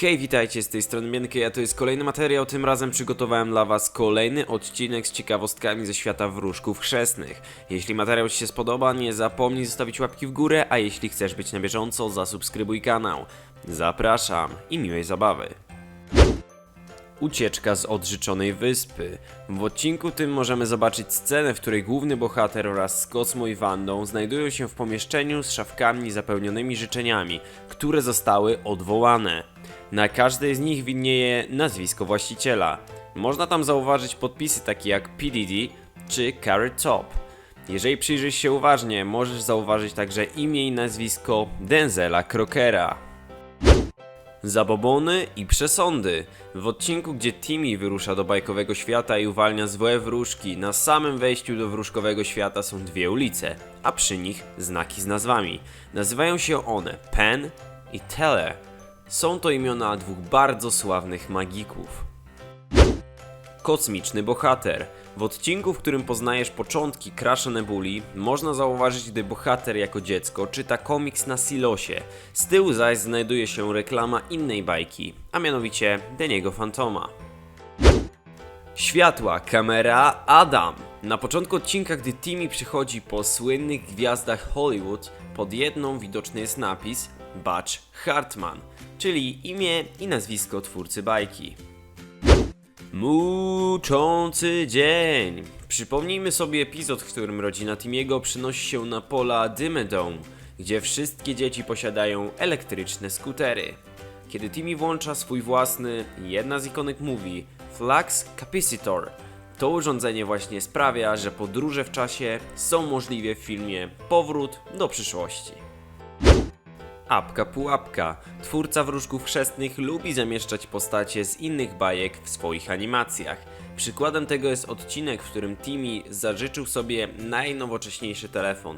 Hej, witajcie, z tej strony Mienkę, a to jest kolejny materiał, tym razem przygotowałem dla was kolejny odcinek z ciekawostkami ze świata wróżków chrzestnych. Jeśli materiał ci się spodoba, nie zapomnij zostawić łapki w górę, a jeśli chcesz być na bieżąco, zasubskrybuj kanał. Zapraszam i miłej zabawy. Ucieczka z odżyczonej wyspy. W odcinku tym możemy zobaczyć scenę, w której główny bohater oraz z Kosmo i Wandą znajdują się w pomieszczeniu z szafkami zapełnionymi życzeniami, które zostały odwołane. Na każdej z nich widnieje nazwisko właściciela. Można tam zauważyć podpisy takie jak PDD czy Carrot Top. Jeżeli przyjrzysz się uważnie, możesz zauważyć także imię i nazwisko Denzela Crockera. Zabobony i przesądy. W odcinku, gdzie Timmy wyrusza do bajkowego świata i uwalnia złe wróżki, na samym wejściu do wróżkowego świata są dwie ulice, a przy nich znaki z nazwami. Nazywają się one Pen i Teller. Są to imiona dwóch bardzo sławnych magików. Kosmiczny bohater. W odcinku, w którym poznajesz początki Crasha Nebuli, można zauważyć, gdy bohater jako dziecko czyta komiks na silosie. Z tyłu zaś znajduje się reklama innej bajki, a mianowicie Deniego Fantoma. Światła, kamera, Adam. Na początku odcinka, gdy Timmy przychodzi po słynnych gwiazdach Hollywood, pod jedną widoczny jest napis Butch Hartman, czyli imię i nazwisko twórcy bajki. Muczący dzień. Przypomnijmy sobie epizod, w którym rodzina Timiego przynosi się na pola Dimedome, gdzie wszystkie dzieci posiadają elektryczne skutery. Kiedy Timmy włącza swój własny, jedna z ikonek mówi Flux Capacitor. To urządzenie właśnie sprawia, że podróże w czasie są możliwe w filmie Powrót do przyszłości. Apka Pułapka. Twórca wróżków chrzestnych lubi zamieszczać postacie z innych bajek w swoich animacjach. Przykładem tego jest odcinek, w którym Timmy zażyczył sobie najnowocześniejszy telefon.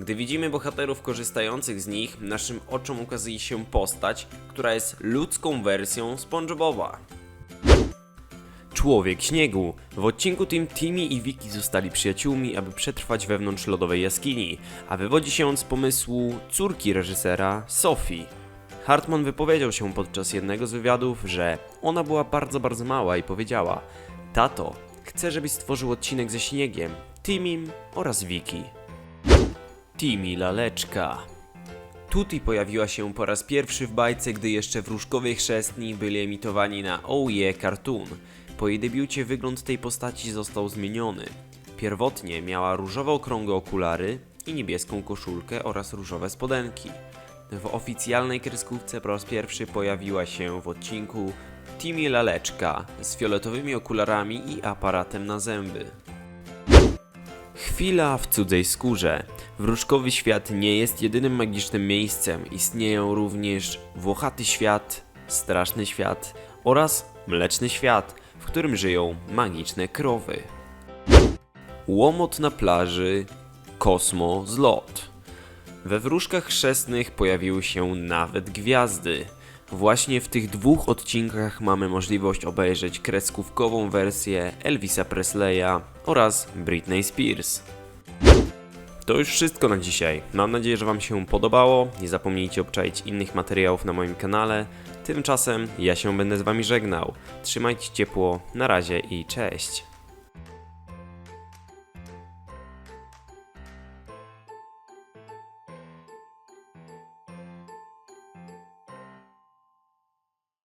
Gdy widzimy bohaterów korzystających z nich, naszym oczom ukazuje się postać, która jest ludzką wersją SpongeBoba. Człowiek śniegu. W odcinku tym Timmy i Vicky zostali przyjaciółmi, aby przetrwać wewnątrz lodowej jaskini, a wywodzi się on z pomysłu córki reżysera Sophie. Hartman wypowiedział się podczas jednego z wywiadów, że ona była bardzo, bardzo mała i powiedziała: Tato, chcę, żebyś stworzył odcinek ze śniegiem, Timmym oraz Vicky. Timmy Laleczka. Tuti pojawiła się po raz pierwszy w bajce, gdy jeszcze wróżkowie chrzestni byli emitowani na OUE Cartoon. Po jej debiucie wygląd tej postaci został zmieniony. Pierwotnie miała różowe okrągłe okulary i niebieską koszulkę oraz różowe spodenki. W oficjalnej kreskówce po raz pierwszy pojawiła się w odcinku Timmy Laleczka z fioletowymi okularami i aparatem na zęby. Chwila w cudzej skórze. Wróżkowy świat nie jest jedynym magicznym miejscem. Istnieją również włochaty świat, straszny świat oraz mleczny świat, w którym żyją magiczne krowy. Łomot na plaży, kosmo, zlot. We wróżkach chrzestnych pojawiły się nawet gwiazdy. Właśnie w tych dwóch odcinkach mamy możliwość obejrzeć kreskówkową wersję Elvisa Presleya oraz Britney Spears. To już wszystko na dzisiaj. Mam nadzieję, że Wam się podobało. Nie zapomnijcie obczaić innych materiałów na moim kanale. Tymczasem ja się będę z Wami żegnał. Trzymajcie ciepło, na razie i cześć.